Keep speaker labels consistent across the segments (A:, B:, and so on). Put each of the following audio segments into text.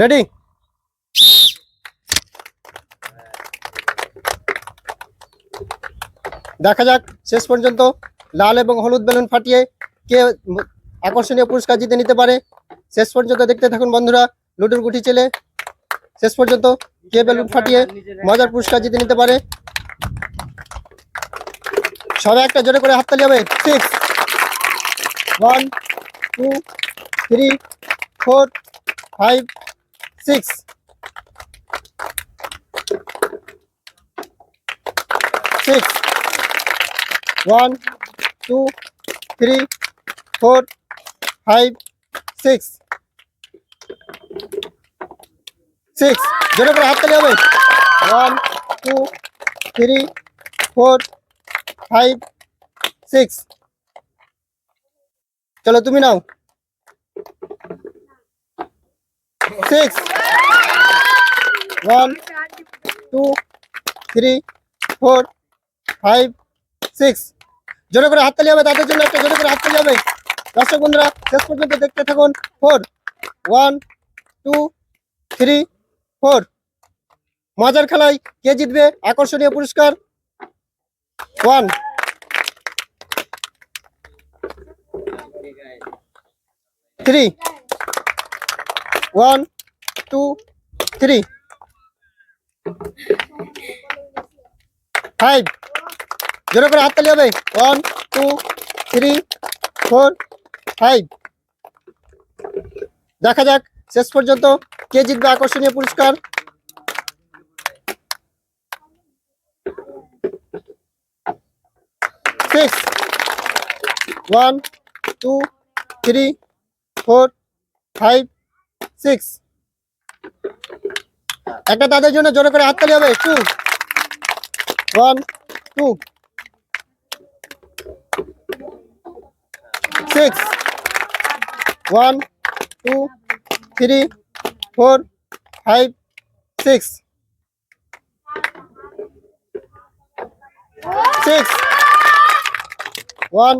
A: Ready দেখা যাক, শেষ পর্যন্ত লাল এবং হলুদ বেলুন ফাটিয়ে কে আকর্ষণীয় পুরস্কার জিতে নিতে পারে। শেষ পর্যন্ত দেখতে থাকুন বন্ধুরা, লুডুর গুটি ছেলে শেষ পর্যন্ত কে বেলুন ফাটিয়ে মজার পুরস্কার জিতে নিতে পারে। সবাই একটা জোরে করে হাততালি হবে। Six one two three four five six six one two three four five six six জোরে করে হাততালি হবে one two three four five six চলো তুমি নাও six one two three four five six জোরে করে হাততালি হবে, তাদের জন্য একটা জোরে করে হাততালি হবে। দর্শক বন্ধুরা, শেষ পর্যন্ত দেখতে থাকুন। Four one two three four মজার খেলায় কে জিতবে? আকর্ষণীয় পুরস্কার। One three one two three five জোরে করে হাততালি হবে one two three four five দেখা যাক শেষ পর্যন্ত কে জিতবে আকর্ষণীয় পুরস্কার six one two three four five six একটা তাদের জন্য জোরে করে হাততালি হবে two one two six one two three four five six six one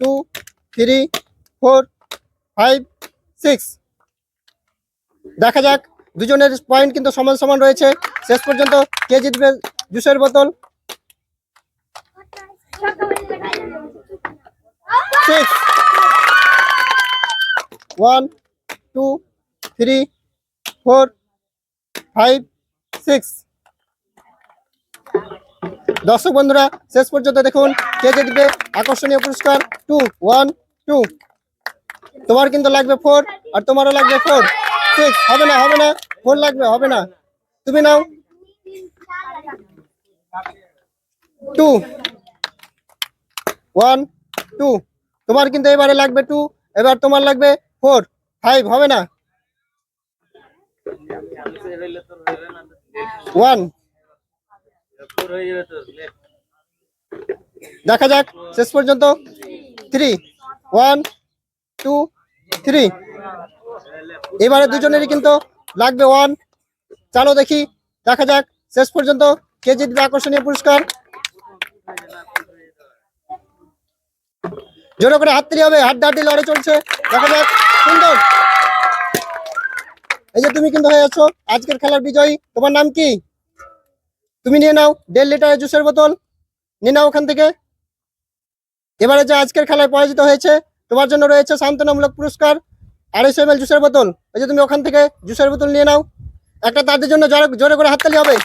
A: two three four five six দেখা যাক, দুজনের পয়েন্ট কিন্তু সমান সমান রয়েছে। শেষ পর্যন্ত কে জিতবে জুসের বোতল? Six one two three four five six দর্শক বন্ধুরা, শেষ পর্যন্ত দেখুন কে জিতবে। আকর্ষণীয় পুরস্কার টু ওয়ান টু তোমার কিন্তু লাগবে ফোর আর তোমারও লাগবে ফোর সিক্স হবে না হবে না ফোর লাগবে হবে না তুমি নাও টু ওয়ান টু তোমার কিন্তু এবারে লাগবে টু এবার তোমার লাগবে ফোর ফাইভ হবে না ওয়ান দেখা যাক শেষ পর্যন্ত থ্রি ওয়ান টু থ্রি এবারে দুজনেরই কিন্তু লাগবে ওয়ান চালো দেখি, দেখা যাক। শেষ পর্যন্ত কে জিতবে আকর্ষণীয় পুরস্কার? জোরে করে হাততালি হবে হাড্ডা হাড্ডি লড়াই চলছে। দেখা যাক, সুন্দর। এই যে তুমি কিন্তু হয়ে আছো, আজকের খেলার বিজয়ী। তোমার নাম কি? তুমি নিয়ে নাও, দেড় লিটারের জুসের বোতল। নিয়ে নাও ওখান থেকে। এবারে যে আজকের খেলায় পরাজিত হয়েছে তোমার জন্য রয়েছে সান্ত্বনামূলক পুরস্কার, আড়াইশো এম জুসের বোতল। এই যে তুমি ওখান থেকে জুসের বোতল নিয়ে নাও। একটা তাদের জন্য জোরে জোরে করে হাততালি হবে।